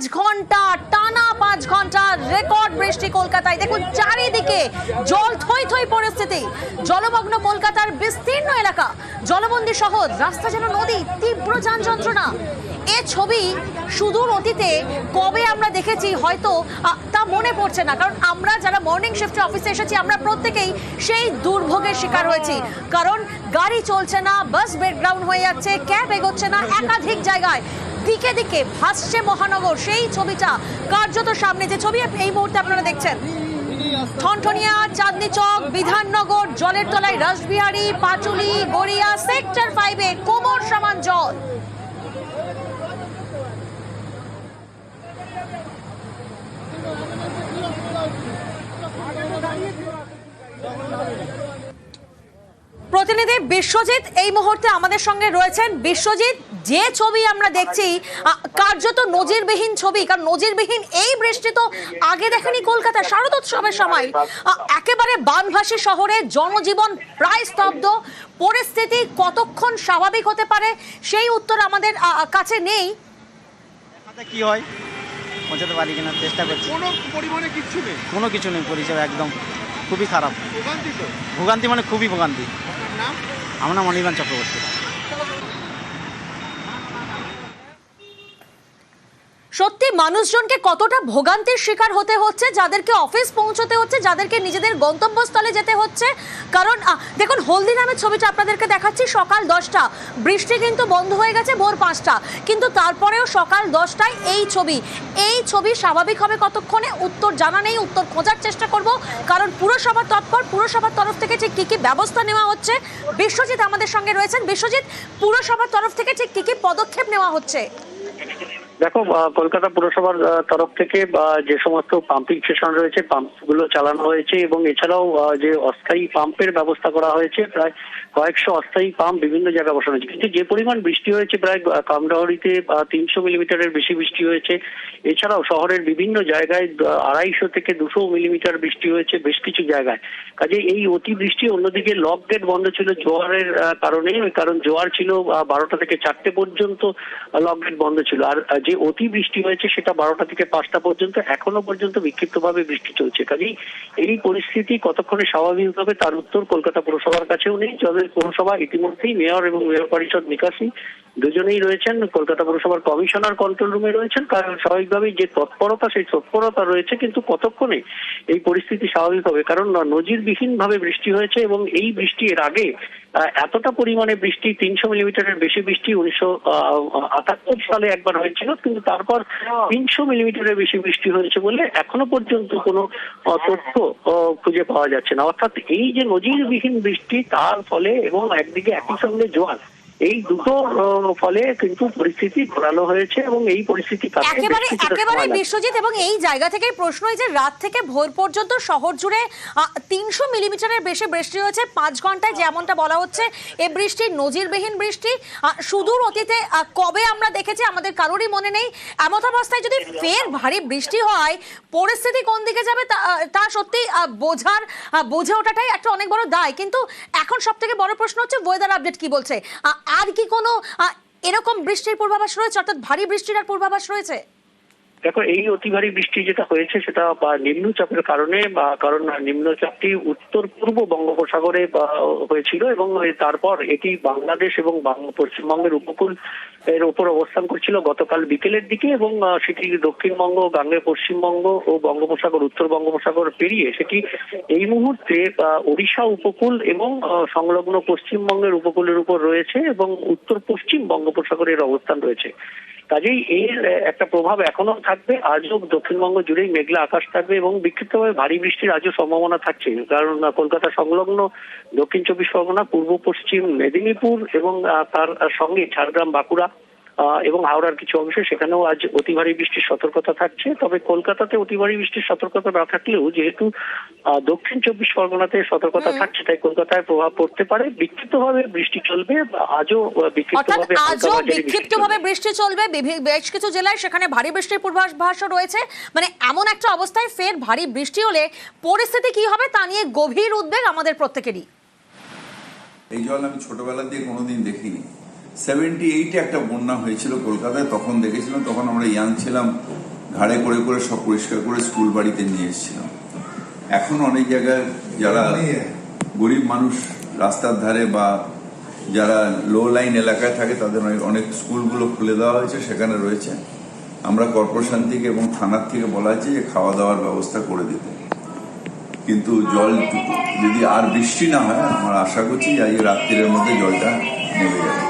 পাঁচ ঘণ্টা, টানা পাঁচ ঘণ্টা, রেকর্ড বৃষ্টি কলকাতায়। দেখুন, চারিদিকে জল, থই থই পরিস্থিতি। জলমগ্ন কলকাতার বিস্তীর্ণ এলাকা, জলবন্দী শহর, রাস্তা যেন নদী, তীব্র যান যন্ত্রণা এ ছবি সুদূর অতীতে কবে আমরা দেখেছি, হয়তো তা মনে পড়ছে না। কারণ আমরা যারা মর্নিং শিফটে অফিসে এসেছি, আমরা প্রত্যেকেই সেই দুর্ভোগের শিকার হয়েছি। কারণ গাড়ি চলছে না বাস ব্রেকডাউন হয়ে যাচ্ছে ক্যাব এগোচ্ছে না, একাধিক জায়গায়। দিকে দিকে ভাসছে মহানগর। সেই ছবিটা কার্যত সামনে। যে ছবি এই মুহূর্তে আপনারা দেখছেন। ঠনঠনিয়া, চাঁদনি চক, বিধাননগর, জলের তলায় রাসবিহারী পাটুলি গড়িয়া, সেক্টর ফাইভে কোমর সমান জল। প্রতিনিধি বিশ্বজিৎ এই মুহূর্তে আমাদের সঙ্গে রয়েছেন। বিশ্বজিৎ যে ছবি আমরা দেখছি কার্যত নজিরবিহীন ছবি কারণ নজিরবিহীন এই বৃষ্টি তো আগে দেখেনি কলকাতা শারদোৎসবের সময় একেবারে বানভাসী শহরে জনজীবন প্রায় স্তব্ধ। পরিস্থিতি কতক্ষণ স্বাভাবিক হতে পারে সেই উত্তর আমাদের কাছে নেই। দেখাতে কি হয়? পৌঁছাতে পারি কিনা? চেষ্টা করছি। কোনো পরিমাণে কিচ্ছু নেই। কোনো কিছু নেই পরিষেবা একদম খুবই খারাপ। ভোগান্তি তো? ভোগান্তি মানে খুবই ভোগান্তি। আমার নাম অনির্বাণ চক্রবর্তী। সত্যি মানুষজনকে কতটা ভোগান্তির শিকার হতে হচ্ছে, যাদেরকে অফিস পৌঁছতে হচ্ছে, যাদেরকে নিজেদের গন্তব্যস্থলে যেতে হচ্ছে? কারণ দেখুন হলদিরামের ছবিটা আপনাদেরকে দেখাচ্ছি, সকাল দশটা। বৃষ্টি কিন্তু বন্ধ হয়ে গেছে ভোর পাঁচটা। কিন্তু তারপরেও সকাল দশটায় এই ছবি। এই ছবি স্বাভাবিক হবে কতক্ষণে? উত্তর জানা নেই, উত্তর খোঁজার চেষ্টা করব। কারণ পুরসভা তৎপর, পুরসভার তরফ থেকে ঠিক কী কী ব্যবস্থা নেওয়া হচ্ছে? বিশ্বজিৎ আমাদের সঙ্গে রয়েছেন। বিশ্বজিৎ, পুরসভার তরফ থেকে ঠিক কী কী পদক্ষেপ নেওয়া হচ্ছে? দেখো কলকাতা পুরসভার তরফ থেকে যে সমস্ত পাম্পিং স্টেশন রয়েছে পাম্পগুলো চালানো হয়েছে এবং এছাড়াও যে অস্থায়ী পাম্পের ব্যবস্থা করা হয়েছে প্রায় কয়েকশো অস্থায়ী পাম্প বিভিন্ন জায়গায় বসানো হয়েছে। কিন্তু যে পরিমাণ বৃষ্টি হয়েছে প্রায় আহ, কামরাহরিতে তিনশো মিলিমিটারের বেশি বৃষ্টি হয়েছে। এছাড়াও শহরের বিভিন্ন জায়গায় আড়াইশো থেকে দুশো মিলিমিটার বৃষ্টি হয়েছে বেশ কিছু জায়গায়। কাজে এই অতিবৃষ্টি অন্যদিকে লক গেট বন্ধ ছিল জোয়ারের কারণে কারণ জোয়ার ছিল বারোটা থেকে চারটে পর্যন্ত লক গেট বন্ধ ছিল। আর যে অতি বৃষ্টি হয়েছে সেটা বারোটা থেকে পাঁচটা পর্যন্ত, এখনও পর্যন্ত বিক্ষিপ্তভাবে বৃষ্টি চলছে। কাজেই এই পরিস্থিতি কতক্ষণে স্বাভাবিক হবে তার উত্তর কলকাতা পুরসভার কাছেও নেই। যাদের পুরসভা ইতিমধ্যেই মেয়র এবং মেয়র পরিষদ নিকাশি দুজনেই রয়েছেন। কলকাতা পুরসভার কমিশনার কন্ট্রোল রুমে রয়েছেন। কারণ স্বাভাবিকভাবেই যে তৎপরতা, সেই তৎপরতা রয়েছে, কিন্তু কতক্ষণে এই পরিস্থিতি স্বাভাবিক হবে? কারণ নজিরবিহীন ভাবে বৃষ্টি হয়েছে এবং এই বৃষ্টি এর আগে এতটা পরিমাণে বৃষ্টি, তিনশো মিলিমিটারের বেশি বৃষ্টি উনিশশো আটাত্তর সালে একবার হয়েছিল। কিন্তু তারপর তিনশো মিলিমিটারের বেশি বৃষ্টি হয়েছে বলে এখনও পর্যন্ত কোনো তথ্য খুঁজে পাওয়া যাচ্ছে না। অর্থাৎ এই যে নজিরবিহীন বৃষ্টি, তার ফলে এবং একদিকে একই সঙ্গে জোয়ার এই দুটো ফলে কিন্তু পরিস্থিতি ঘোরালো হয়েছে এবং এই পরিস্থিতি একেবারে একেবারে বিশ্বজিৎ এবং এই জায়গা থেকে প্রশ্ন এই যে রাত থেকে ভোর পর্যন্ত শহর জুড়ে তিনশো মিলিমিটারের বেশি বৃষ্টি হয়েছে পাঁচ ঘন্টায় যেমনটা বলা হচ্ছে এ বৃষ্টি নজিরবিহীন বৃষ্টি। সুদূর অতীতে কবে আমরা দেখেছি আমাদের কারোরই মনে নেই। এমত অবস্থায় যদি ফের ভারী বৃষ্টি হয় পরিস্থিতি কোন দিকে যাবে তা সত্যি বোঝার বুঝে ওঠাটাই একটা অনেক বড় দায়। কিন্তু এখন সব থেকে বড় প্রশ্ন হচ্ছে ওয়েদার আপডেট কি বলছে? আর কি কোনো এরকম বৃষ্টির পূর্বাভাস রয়েছে? অর্থাৎ ভারী বৃষ্টির আর পূর্বাভাস রয়েছে? দেখো, এই অতি ভারী বৃষ্টি যেটা হয়েছে সেটা বা নিম্নচাপের কারণে বা কারণ নিম্নচাপটি উত্তর পূর্ব বঙ্গোপসাগরে হয়েছিল এবং তারপর এটি বাংলাদেশ এবং পশ্চিমবঙ্গের উপকূল এর উপর অবস্থান করছিল গতকাল বিকেলের দিকে এবং সেটি দক্ষিণবঙ্গ, গাঙ্গে পশ্চিমবঙ্গ ও বঙ্গোপসাগর, উত্তর বঙ্গোপসাগর পেরিয়ে সেটি এই মুহূর্তে ওড়িশা উপকূল এবং সংলগ্ন পশ্চিমবঙ্গের উপকূলের উপর রয়েছে এবং উত্তর পশ্চিম বঙ্গোপসাগরের অবস্থান রয়েছে। কাজেই এর একটা প্রভাব এখনও থাকবে। আজও দক্ষিণবঙ্গ জুড়েই মেঘলা আকাশ থাকবে এবং বিক্ষিপ্তভাবে ভারী বৃষ্টির আজও সম্ভাবনা থাকছে। কারণ কলকাতা সংলগ্ন দক্ষিণ চব্বিশ পরগনা, পূর্ব পশ্চিম মেদিনীপুর এবং তার সঙ্গে ঝাড়গ্রাম বাঁকুড়া এবং হাওড়ার কিছু অংশ সেখানেও আজ অতি ভারী বৃষ্টির সতর্কতা থাকছে। তবে কলকাতাতে অতি ভারী বৃষ্টির সতর্কতা না থাকলেও যেহেতু দক্ষিণ চব্বিশ পরগনাতে সতর্কতা থাকছে তাই কলকাতায় প্রভাব পড়তে পারে। বিক্ষিপ্তভাবে বৃষ্টি চলবে আজও বিক্ষিপ্তভাবে আজও বিক্ষিপ্তভাবে চলবে। বৃষ্টি চলবে। বেশ কিছু জেলায় সেখানে ভারী বৃষ্টির পূর্বাভাসও রয়েছে। মানে এমন একটা অবস্থায় ফের ভারী বৃষ্টি হলে পরিস্থিতি কি হবে তা নিয়ে গভীর উদ্বেগ আমাদের প্রত্যেকেরই। এই জল আমি ছোটবেলা দিয়ে কোনোদিন দেখিনি। সেভেন্টি এইটে একটা বন্যা হয়েছিল কলকাতায় তখন দেখেছিলাম তখন আমরা ইয়াং ছিলাম ঘাড়ে করে করে সব পরিষ্কার করে স্কুল বাড়িতে নিয়ে এসেছিলাম। এখন অনেক জায়গায় যারা গরিব মানুষ। রাস্তার ধারে বা যারা লো লাইন এলাকায় থাকে তাদের অনেক- স্কুলগুলো খুলে দেওয়া হয়েছে সেখানে রয়েছে। আমরা কর্পোরেশন থেকে এবং থানার থেকে বলা হয়েছে যে খাওয়া দাওয়ার ব্যবস্থা করে দিতে। কিন্তু জল যদি আর বৃষ্টি না হয় আমরা আশা করছি যে আজকে রাত্রির মধ্যে জলটা নেমে যাবে।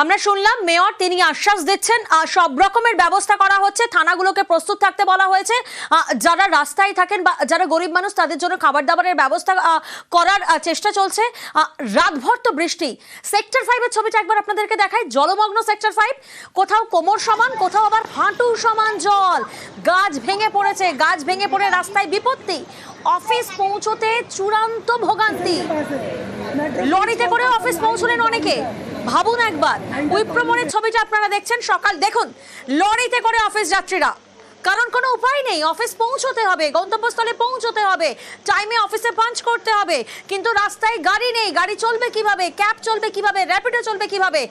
আমরা শুনলাম মেয়র, তিনি আশ্বাস দিচ্ছেন সব রকমের ব্যবস্থা করা হচ্ছে, থানাগুলোকে প্রস্তুত থাকতে বলা হয়েছে। যারা রাস্তায় থাকেন বা যারা গরিব মানুষ, তাদের জন্য খাবার দাবারের ব্যবস্থা করার চেষ্টা চলছে। রাতভর তো বৃষ্টি। সেক্টর ফাইভের ছবিটা একবার আপনাদেরকে দেখাই। জলমগ্ন সেক্টর ফাইভ কোথাও কোমর সমান, কোথাও আবার হাঁটু সমান জল। গাছ ভেঙে পড়েছে, গাছ ভেঙে পড়ে রাস্তায় বিপত্তি। অফিস পৌঁছতে চূড়ান্ত ভোগান্তি। লরিতে করে অফিস পৌঁছলেন অনেকে। ভাবুন একবার উইপ্রমণের ছবিটা আপনারা দেখছেন, সকাল দেখুন, লরিতে করে অফিস যাত্রীরা। কারণ কোনো উপায় নেই, অফিস পৌঁছতে হবে, গন্তব্যস্থলে পৌঁছতে হবে টাইমে অফিসে পাঞ্চ করতে হবে। কিন্তু রাস্তায় গাড়ি নেই, গাড়ি চলবে কীভাবে ক্যাব চলবে কীভাবে র্যাপিডো চলবে কীভাবে?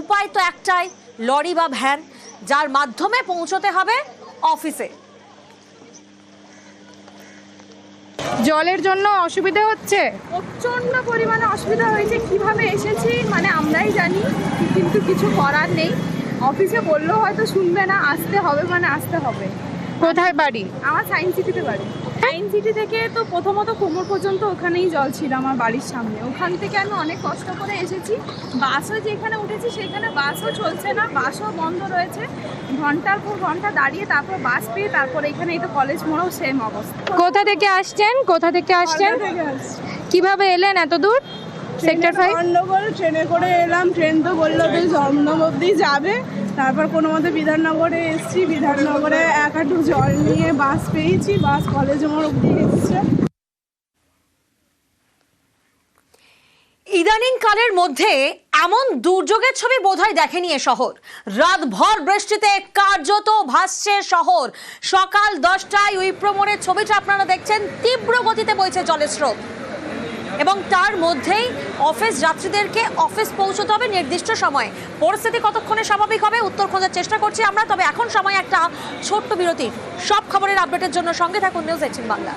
উপায় তো একটাই, লরি বা ভ্যান যার মাধ্যমে পৌঁছতে হবে অফিসে জলের জন্য অসুবিধা হচ্ছে? প্রচণ্ড পরিমাণে অসুবিধা হয়েছে। কীভাবে এসেছি মানে আমরাই জানি কিন্তু কিছু করার নেই। অফিসে বললেও হয়তো শুনবে না আসতে হবে মানে আসতে হবে। কোথায় বাড়ি? আমার সায়েন্স সিটিতে বাড়ি। সায়েন্স সিটি থেকে তো প্রথমত কোমর পর্যন্ত ওখানেই জল ছিল আমার বাড়ির সামনে। ওখান থেকে আমি অনেক কষ্ট করে এসেছি। বাসও যেখানে উঠেছি সেখানে বাসও চলছে না বাসও বন্ধ রয়েছে। ঘণ্টার পর ঘণ্টা দাঁড়িয়ে তারপর বাস পেয়ে তারপর এখানে এই তো কলেজ মোড়েও সেম অবস্থা। কোথা থেকে আসছেন? কোথা থেকে আসছেন? কীভাবে এলেন এত দূর? সেক্টর ফাইভ গন্ডগোল ট্রেনে করে এলাম। ট্রেন তো বলল যে জমদম অব্দি যাবে। তারপর কোনো মতে বিধাননগরে এসছি। বিধাননগরে এক হাঁটু জল নিয়ে বাস পেয়েছি, বাস কলেজ মোড় অব্দি এসছে। ইদানিং কালের মধ্যে এমন দুর্যোগের ছবি বোধহয় দেখেনি এ শহর। রাতভর বৃষ্টিতে কার্যত ভাসছে শহর। সকাল দশটায় উইপ্রমোড়ের ছবিটা আপনারা দেখছেন, তীব্র গতিতে বইছে জলের স্রোত। এবং তার মধ্যেই অফিস যাত্রীদেরকে অফিস পৌঁছতে হবে নির্দিষ্ট সময়ে। পরিস্থিতি কতক্ষণে স্বাভাবিক হবে উত্তর খোঁজার চেষ্টা করছি আমরা, তবে এখন সময় একটা ছোট্ট বিরতি। সব খবরের আপডেটের জন্য সঙ্গে থাকুন নিউজ এইটিন বাংলা